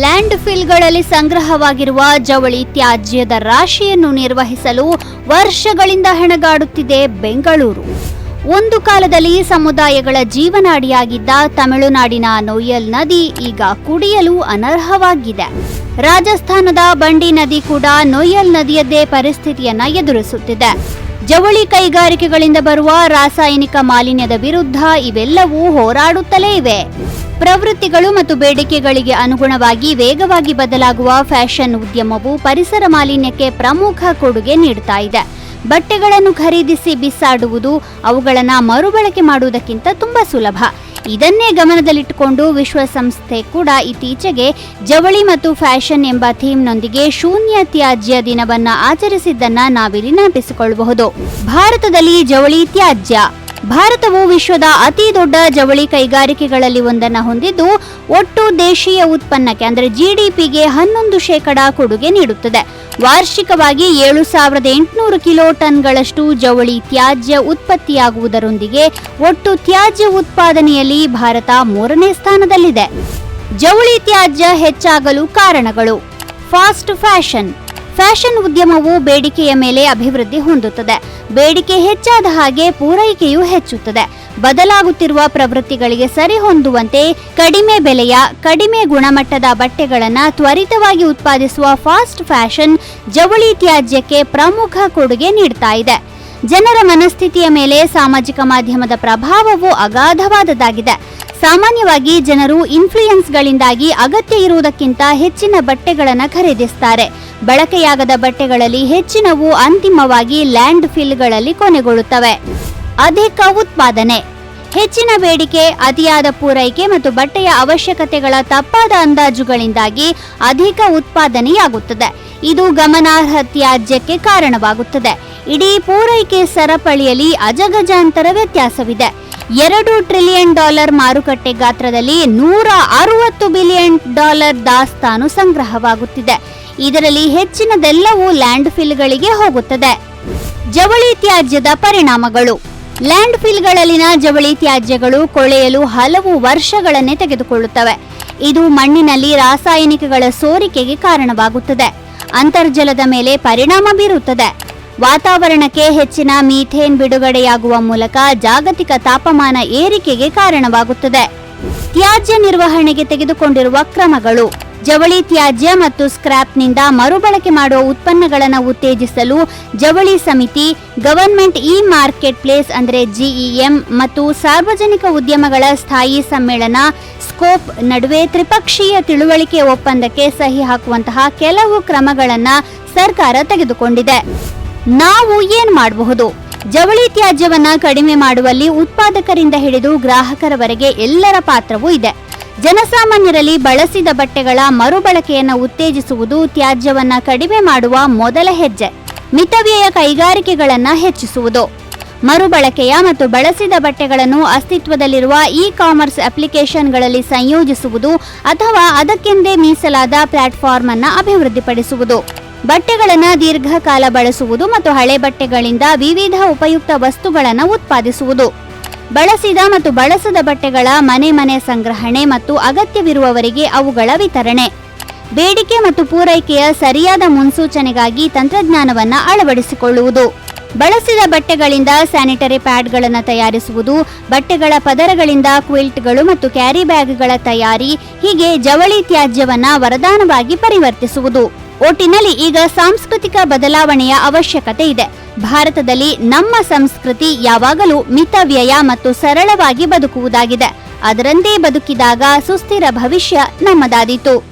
Land ಫಿಲ್ಗಳಲ್ಲಿ ಸಂಗ್ರಹವಾಗಿರುವ ಜವಳಿ ತ್ಯಾಜ್ಯದ ರಾಶಿಯನ್ನು ನಿರ್ವಹಿಸಲು ವರ್ಷಗಳಿಂದ ಹೆಣಗಾಡುತ್ತಿದೆ ಬೆಂಗಳೂರು. ಒಂದು ಕಾಲದಲ್ಲಿ ಸಮುದಾಯಗಳ ಜೀವನಾಡಿಯಾಗಿದ್ದ ತಮಿಳುನಾಡಿನ ನೊಯ್ಯಲ್ ನದಿ ಈಗ ಕುಡಿಯಲು ಅನರ್ಹವಾಗಿದೆ. ರಾಜಸ್ಥಾನದ ಬಂಡಿ ನದಿ ಕೂಡ ನೊಯ್ಯಲ್ ನದಿಯದ್ದೇ ಪರಿಸ್ಥಿತಿಯನ್ನ ಎದುರಿಸುತ್ತಿದೆ. ಜವಳಿ ಕೈಗಾರಿಕೆಗಳಿಂದ ಬರುವ ರಾಸಾಯನಿಕ ಮಾಲಿನ್ಯದ ವಿರುದ್ಧ ಇವೆಲ್ಲವೂ ಹೋರಾಡುತ್ತಲೇ ಇವೆ. ಪ್ರವೃತ್ತಿಗಳು ಮತ್ತು ಬೇಡಿಕೆಗಳಿಗೆ ಅನುಗುಣವಾಗಿ ವೇಗವಾಗಿ ಬದಲಾಗುವ ಫ್ಯಾಷನ್ ಉದ್ಯಮವು ಪರಿಸರ ಮಾಲಿನ್ಯಕ್ಕೆ ಪ್ರಮುಖ ಕೊಡುಗೆ ನೀಡುತ್ತಾ ಇದೆ. ಬಟ್ಟೆಗಳನ್ನು ಖರೀದಿಸಿ ಬಿಸಾಡುವುದು, ಅವುಗಳನ್ನು ಮರುಬಳಕೆ ಮಾಡುವುದಕ್ಕಿಂತ ತುಂಬ ಸುಲಭ. ಇದನ್ನೇ ಗಮನದಲ್ಲಿಟ್ಟುಕೊಂಡು ವಿಶ್ವಸಂಸ್ಥೆ ಕೂಡ ಇತ್ತೀಚೆಗೆ ಜವಳಿ ಮತ್ತು ಫ್ಯಾಷನ್ ಎಂಬ ಥೀಮ್ನೊಂದಿಗೆ ಶೂನ್ಯ ತ್ಯಾಜ್ಯ ದಿನವನ್ನು ಆಚರಿಸಿದ್ದನ್ನು ನಾವಿಲ್ಲಿ ನೆನಪಿಸಿಕೊಳ್ಳಬಹುದು. ಭಾರತದಲ್ಲಿ ಜವಳಿ ತ್ಯಾಜ್ಯ ಭಾರತವು ವಿಶ್ವದ ಅತಿ ದೊಡ್ಡ ಜವಳಿ ಕೈಗಾರಿಕೆಗಳಲ್ಲಿ ಒಂದನ್ನು ಹೊಂದಿದ್ದು, ಒಟ್ಟು ದೇಶೀಯ ಉತ್ಪನ್ನಕ್ಕೆ ಅಂದರೆ ಜಿಡಿಪಿಗೆ ಹನ್ನೊಂದು ಶೇಕಡ ಕೊಡುಗೆ ನೀಡುತ್ತದೆ. ವಾರ್ಷಿಕವಾಗಿ ಏಳು ಸಾವಿರದ ಎಂಟುನೂರು ಕಿಲೋ ಟನ್ಗಳಷ್ಟು ಜವಳಿ ತ್ಯಾಜ್ಯ ಉತ್ಪತ್ತಿಯಾಗುವುದರೊಂದಿಗೆ ಒಟ್ಟು ತ್ಯಾಜ್ಯ ಉತ್ಪಾದನೆಯಲ್ಲಿ ಭಾರತ ಮೂರನೇ ಸ್ಥಾನದಲ್ಲಿದೆ. ಜವಳಿ ತ್ಯಾಜ್ಯ ಹೆಚ್ಚಾಗಲು ಕಾರಣಗಳು. ಫಾಸ್ಟ್ ಫ್ಯಾಷನ್ ಫ್ಯಾಷನ್ ಉದ್ಯಮವು ಬೇಡಿಕೆಯ ಮೇಲೆ ಅಭಿವೃದ್ಧಿ ಹೊಂದುತ್ತದೆ. ಬೇಡಿಕೆ ಹೆಚ್ಚಾದ ಹಾಗೆ ಪೂರೈಕೆಯೂ ಹೆಚ್ಚುತ್ತದೆ. ಬದಲಾಗುತ್ತಿರುವ ಪ್ರವೃತ್ತಿಗಳಿಗೆ ಸರಿಹೊಂದುವಂತೆ ಕಡಿಮೆ ಬೆಲೆಯ, ಕಡಿಮೆ ಗುಣಮಟ್ಟದ ಬಟ್ಟೆಗಳನ್ನು ತ್ವರಿತವಾಗಿ ಉತ್ಪಾದಿಸುವ ಫಾಸ್ಟ್ ಫ್ಯಾಷನ್ ಜವಳಿ ತ್ಯಾಜ್ಯಕ್ಕೆ ಪ್ರಮುಖ ಕೊಡುಗೆ ನೀಡ್ತಾ ಇದೆ. ಜನರ ಮನಸ್ಥಿತಿಯ ಮೇಲೆ ಸಾಮಾಜಿಕ ಮಾಧ್ಯಮದ ಪ್ರಭಾವವು ಅಗಾಧವಾದದ್ದಾಗಿದೆ. ಸಾಮಾನ್ಯವಾಗಿ ಜನರು ಇನ್ಫ್ಲೂಯೆನ್ಸ್ಗಳಿಂದಾಗಿ ಅಗತ್ಯ ಇರುವುದಕ್ಕಿಂತ ಹೆಚ್ಚಿನ ಬಟ್ಟೆಗಳನ್ನು ಖರೀದಿಸ್ತಾರೆ. ಬಳಕೆಯಾಗದ ಬಟ್ಟೆಗಳಲ್ಲಿ ಹೆಚ್ಚಿನವು ಅಂತಿಮವಾಗಿ ಲ್ಯಾಂಡ್ ಫಿಲ್ಗಳಲ್ಲಿ ಕೊನೆಗೊಳ್ಳುತ್ತವೆ. ಅಧಿಕ ಉತ್ಪಾದನೆ. ಹೆಚ್ಚಿನ ಬೇಡಿಕೆ, ಅತಿಯಾದ ಪೂರೈಕೆ ಮತ್ತು ಬಟ್ಟೆಯ ಅವಶ್ಯಕತೆಗಳ ತಪ್ಪಾದ ಅಂದಾಜುಗಳಿಂದಾಗಿ ಅಧಿಕ ಉತ್ಪಾದನೆಯಾಗುತ್ತದೆ. ಇದು ಗಮನಾರ್ಹ ತ್ಯಾಜ್ಯಕ್ಕೆ ಕಾರಣವಾಗುತ್ತದೆ. ಇಡೀ ಪೂರೈಕೆ ಸರಪಳಿಯಲ್ಲಿ ಅಜಗಜಾಂತರ ವ್ಯತ್ಯಾಸವಿದೆ. ಎರಡು ಟ್ರಿಲಿಯನ್ ಡಾಲರ್ ಮಾರುಕಟ್ಟೆ ಗಾತ್ರದಲ್ಲಿ ನೂರ ಅರವತ್ತು ಬಿಲಿಯನ್ ಡಾಲರ್ ದಾಸ್ತಾನು ಸಂಗ್ರಹವಾಗುತ್ತಿದೆ. ಇದರಲ್ಲಿ ಹೆಚ್ಚಿನದೆಲ್ಲವೂ ಲ್ಯಾಂಡ್ ಫಿಲ್ಗಳಿಗೆ ಹೋಗುತ್ತದೆ. ಜವಳಿ ತ್ಯಾಜ್ಯದ ಪರಿಣಾಮಗಳು. ಲ್ಯಾಂಡ್ ಫಿಲ್ಗಳಲ್ಲಿನ ಜವಳಿ ತ್ಯಾಜ್ಯಗಳು ಕೊಳೆಯಲು ಹಲವು ವರ್ಷಗಳನ್ನೇ ತೆಗೆದುಕೊಳ್ಳುತ್ತವೆ. ಇದು ಮಣ್ಣಿನಲ್ಲಿ ರಾಸಾಯನಿಕಗಳ ಸೋರಿಕೆಗೆ ಕಾರಣವಾಗುತ್ತದೆ. ಅಂತರ್ಜಲದ ಮೇಲೆ ಪರಿಣಾಮ ಬೀರುತ್ತದೆ. ವಾತಾವರಣಕ್ಕೆ ಹೆಚ್ಚಿನ ಮೀಥೇನ್ ಬಿಡುಗಡೆಯಾಗುವ ಮೂಲಕ ಜಾಗತಿಕ ತಾಪಮಾನ ಏರಿಕೆಗೆ ಕಾರಣವಾಗುತ್ತದೆ. ತ್ಯಾಜ್ಯ ನಿರ್ವಹಣೆಗೆ ತೆಗೆದುಕೊಂಡಿರುವ ಕ್ರಮಗಳು. ಜವಳಿ ತ್ಯಾಜ್ಯ ಮತ್ತು ಸ್ಕ್ರಾಪ್ನಿಂದ ಮರುಬಳಕೆ ಮಾಡುವ ಉತ್ಪನ್ನಗಳನ್ನು ಉತ್ತೇಜಿಸಲು ಜವಳಿ ಸಮಿತಿ ಗವರ್ಮೆಂಟ್ ಇ ಮಾರ್ಕೆಟ್ ಪ್ಲೇಸ್ ಅಂದರೆ ಜಿಇಎಂ ಮತ್ತು ಸಾರ್ವಜನಿಕ ಉದ್ಯಮಗಳ ಸ್ಥಾಯಿ ಸಮ್ಮೇಳನ ಸ್ಕೋಪ್ ನಡುವೆ ತ್ರಿಪಕ್ಷೀಯ ತಿಳುವಳಿಕೆ ಒಪ್ಪಂದಕ್ಕೆ ಸಹಿ ಹಾಕುವಂತಹ ಕೆಲವು ಕ್ರಮಗಳನ್ನು ಸರ್ಕಾರ ತೆಗೆದುಕೊಂಡಿದೆ. ನಾವು ಏನ್ ಮಾಡಬಹುದು? ಜವಳಿ ತ್ಯಾಜ್ಯವನ್ನ ಕಡಿಮೆ ಮಾಡುವಲ್ಲಿ ಉತ್ಪಾದಕರಿಂದ ಹಿಡಿದು ಗ್ರಾಹಕರವರೆಗೆ ಎಲ್ಲರ ಪಾತ್ರವೂ ಇದೆ. ಜನಸಾಮಾನ್ಯರಲ್ಲಿ ಬಳಸಿದ ಬಟ್ಟೆಗಳ ಮರುಬಳಕೆಯನ್ನು ಉತ್ತೇಜಿಸುವುದು ತ್ಯಾಜ್ಯವನ್ನ ಕಡಿಮೆ ಮಾಡುವ ಮೊದಲ ಹೆಜ್ಜೆ. ಮಿತವ್ಯಯ ಕೈಗಾರಿಕೆಗಳನ್ನ ಹೆಚ್ಚಿಸುವುದು. ಮರುಬಳಕೆಯ ಮತ್ತು ಬಳಸಿದ ಬಟ್ಟೆಗಳನ್ನು ಅಸ್ತಿತ್ವದಲ್ಲಿರುವ ಇ ಕಾಮರ್ಸ್ ಅಪ್ಲಿಕೇಶನ್ಗಳಲ್ಲಿ ಸಂಯೋಜಿಸುವುದು ಅಥವಾ ಅದಕ್ಕೆಂದೇ ಮೀಸಲಾದ ಪ್ಲಾಟ್ಫಾರ್ಮ್ ಅನ್ನು ಅಭಿವೃದ್ಧಿಪಡಿಸುವುದು. ಬಟ್ಟೆಗಳನ್ನು ದೀರ್ಘಕಾಲ ಬಳಸುವುದು ಮತ್ತು ಹಳೆ ಬಟ್ಟೆಗಳಿಂದ ವಿವಿಧ ಉಪಯುಕ್ತ ವಸ್ತುಗಳನ್ನು ಉತ್ಪಾದಿಸುವುದು. ಬಳಸಿದ ಮತ್ತು ಬಳಸದ ಬಟ್ಟೆಗಳ ಮನೆ ಮನೆ ಸಂಗ್ರಹಣೆ ಮತ್ತು ಅಗತ್ಯವಿರುವವರಿಗೆ ಅವುಗಳ ವಿತರಣೆ. ಬೇಡಿಕೆ ಮತ್ತು ಪೂರೈಕೆಯ ಸರಿಯಾದ ಮುನ್ಸೂಚನೆಗಾಗಿ ತಂತ್ರಜ್ಞಾನವನ್ನು ಅಳವಡಿಸಿಕೊಳ್ಳುವುದು. ಬಳಸಿದ ಬಟ್ಟೆಗಳಿಂದ ಸ್ಯಾನಿಟರಿ ಪ್ಯಾಡ್ಗಳನ್ನು ತಯಾರಿಸುವುದು, ಬಟ್ಟೆಗಳ ಪದರಗಳಿಂದ ಕ್ವಿಲ್ಟ್ಗಳು ಮತ್ತು ಕ್ಯಾರಿ ಬ್ಯಾಗ್ಗಳ ತಯಾರಿ, ಹೀಗೆ ಜವಳಿ ತ್ಯಾಜ್ಯವನ್ನು ವರದಾನವಾಗಿ ಪರಿವರ್ತಿಸುವುದು. ಒಟ್ಟಿನಲ್ಲಿ ಈಗ ಸಾಂಸ್ಕೃತಿಕ ಬದಲಾವಣೆಯ ಅವಶ್ಯಕತೆ ಇದೆ. ಭಾರತದಲ್ಲಿ ನಮ್ಮ ಸಂಸ್ಕೃತಿ ಯಾವಾಗಲೂ ಮಿತವ್ಯಯ ಮತ್ತು ಸರಳವಾಗಿ ಬದುಕುವುದಾಗಿದೆ. ಅದರಂತೆ ಬದುಕಿದಾಗ ಸುಸ್ಥಿರ ಭವಿಷ್ಯ ನಮ್ಮದಾದೀತು.